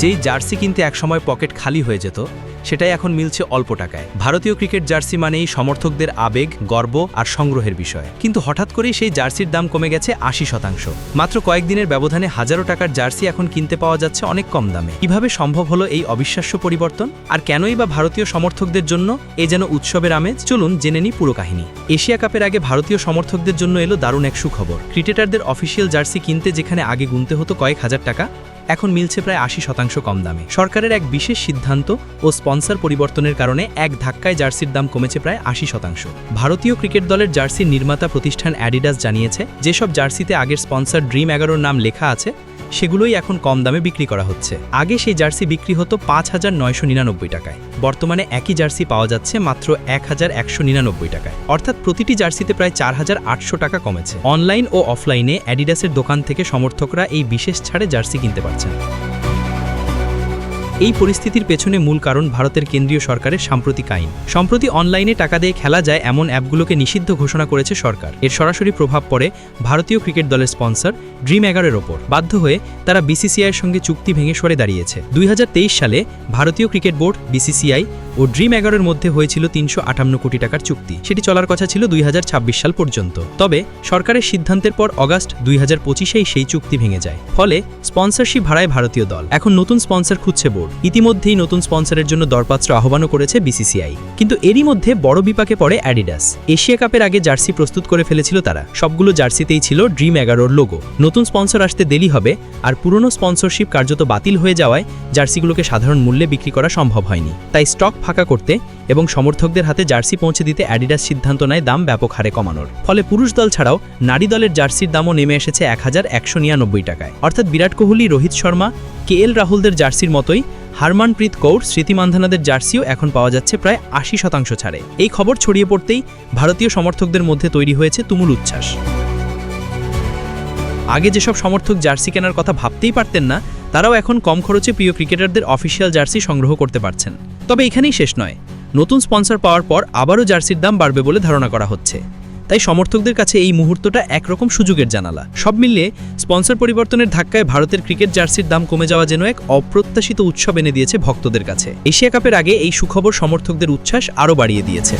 যেই জার্সি কিনতে একসময় পকেট খালি হয়ে যেত, সেটাই এখন মিলছে অল্প টাকায়। ভারতীয় ক্রিকেট জার্সি মানেই সমর্থকদের আবেগ, গর্ব আর সংগ্রহের বিষয়। কিন্তু হঠাৎ করেই সেই জার্সির দাম কমে গেছে আশি শতাংশ। মাত্র কয়েকদিনের ব্যবধানে হাজারো টাকার জার্সি এখন কিনতে পাওয়া যাচ্ছে অনেক কম দামে। কীভাবে সম্ভব হলো এই অবিশ্বাস্য পরিবর্তন? আর কেনই বা ভারতীয় সমর্থকদের জন্য এ যেন উৎসবের আমেজ? চলুন জেনে নিই পুরো কাহিনী। এশিয়া কাপের আগে ভারতীয় সমর্থকদের জন্য এলো দারুণ এক সুখবর। ক্রিকেটারদের অফিসিয়াল জার্সি কিনতে যেখানে আগে গুনতে হতো কয়েক হাজার টাকা এখন মিলছে প্রায় আশি শতাংশ কম দামে। সরকারের এক বিশেষ সিদ্ধান্ত ও স্পন্সর পরিবর্তনের কারণে এক ধাক্কায় জার্সির দাম কমেছে প্রায় আশি শতাংশ। ভারতীয় ক্রিকেট দলের জার্সির নির্মাতা প্রতিষ্ঠান অ্যাডিডাস জানিয়েছে, যেসব জার্সিতে আগের স্পন্সর ড্রিম এগারোর নাম লেখা আছে সেগুলোই এখন কম দামে বিক্রি করা হচ্ছে। আগে সেই জার্সি বিক্রি হতো পাঁচ হাজার নয়শো নিরানব্বই টাকায়। বর্তমানে একই জার্সি পাওয়া যাচ্ছে মাত্র এক হাজার একশো নিরানব্বই টাকায়। অর্থাৎ প্রতিটি জার্সিতে প্রায় চার হাজার আটশো টাকা কমেছে। অনলাইন ও অফলাইনে অ্যাডিডাসের দোকান থেকে সমর্থকরা এই বিশেষ ছাড়ে জার্সি কিনতে পারছেন। এই পরিস্থিতির পেছনে মূল কারণ ভারতের কেন্দ্রীয় সরকারের সাম্প্রতিক আইন। সম্প্রতি অনলাইনে টাকা দিয়ে খেলা যায় এমন অ্যাপগুলোকে নিষিদ্ধ ঘোষণা করেছে সরকার। এর সরাসরি প্রভাব পড়ে ভারতীয় ক্রিকেট দলের স্পন্সর ড্রিম এগারোর ওপর। বাধ্য হয়ে তারা বিসিসিআইয়ের সঙ্গে চুক্তি ভেঙে সরে দাঁড়িয়েছে। দুই হাজার তেইশ সালে ভারতীয় ক্রিকেট বোর্ড, বিসিসিআই ও ড্রিম এগারোর মধ্যে হয়েছিল তিনশো আটান্ন কোটি টাকার চুক্তি। সেটি চলার কথা ছিল দুই হাজার ছাব্বিশ সাল পর্যন্ত। তবে সরকারের সিদ্ধান্তের পর অগাস্ট দুই হাজার সেই চুক্তি ভেঙে যায়। ফলে স্পন্সরশিপ হারায় ভারতীয় দল। এখন নতুন স্পন্সর খুঁজছে বোর্ড। ইতিমধ্যেই নতুন স্পন্সরের জন্য দরপত্র আহ্বানও করেছে বিসিসিআই। কিন্তু এরই মধ্যে বড় বিপাকে পড়ে অ্যাডিডাস। এশিয়া কাপের আগে জার্সি প্রস্তুত করে ফেলেছিল তারা। সবগুলো জার্সিতেই ছিল ড্রিম এগারোর লোগো। নতুন স্পন্সর আসতে দেরি হবে, আর পুরনো স্পন্সরশিপ কার্যত বাতিল হয়ে যাওয়ায় জার্সিগুলোকে সাধারণ মূল্যে বিক্রি করা সম্ভব হয়নি। তাই স্টক ফাঁকা করতে এবং সমর্থকদের হাতে জার্সি পৌঁছে দিতে অ্যাডিডাস সিদ্ধান্ত নেয় দাম ব্যাপক হারে কমানোর। ফলে পুরুষ দল ছাড়াও নারী দলের জার্সির দামও নেমে এসেছে এক হাজার একশো নিরানব্বই টাকায়। অর্থাৎ বিরাট কোহলি, রোহিত শর্মা, কে এল রাহুলদের জার্সির মতোই হারমানপ্রীত কৌর, স্মৃতি মান্ধানাদের জার্সিও এখন পাওয়া যাচ্ছে প্রায় আশি শতাংশ ছাড়ে। এই খবর ছড়িয়ে পড়তেই ভারতীয় সমর্থকদের মধ্যে তৈরি হয়েছে তুমুল উচ্ছ্বাস। আগে যেসব সমর্থক জার্সি কেনার কথা ভাবতেই পারতেন না, তারাও এখন কম খরচে প্রিয় ক্রিকেটারদের অফিসিয়াল জার্সি সংগ্রহ করতে পারছেন। তবে এখানেই শেষ নয়। নতুন স্পন্সর পাওয়ার পর আবারও জার্সির দাম বাড়বে বলে ধারণা করা হচ্ছে। তাই সমর্থকদের কাছে এই মুহূর্তটা একরকম সুযোগের জানালা। সব মিলিয়ে স্পন্সর পরিবর্তনের ধাক্কায় ভারতের ক্রিকেট জার্সির দাম কমে যাওয়া যেন এক অপ্রত্যাশিত উৎসব এনে দিয়েছে ভক্তদের কাছে। এশিয়া কাপের আগে এই সুখবর সমর্থকদের উচ্ছ্বাস আরও বাড়িয়ে দিয়েছে।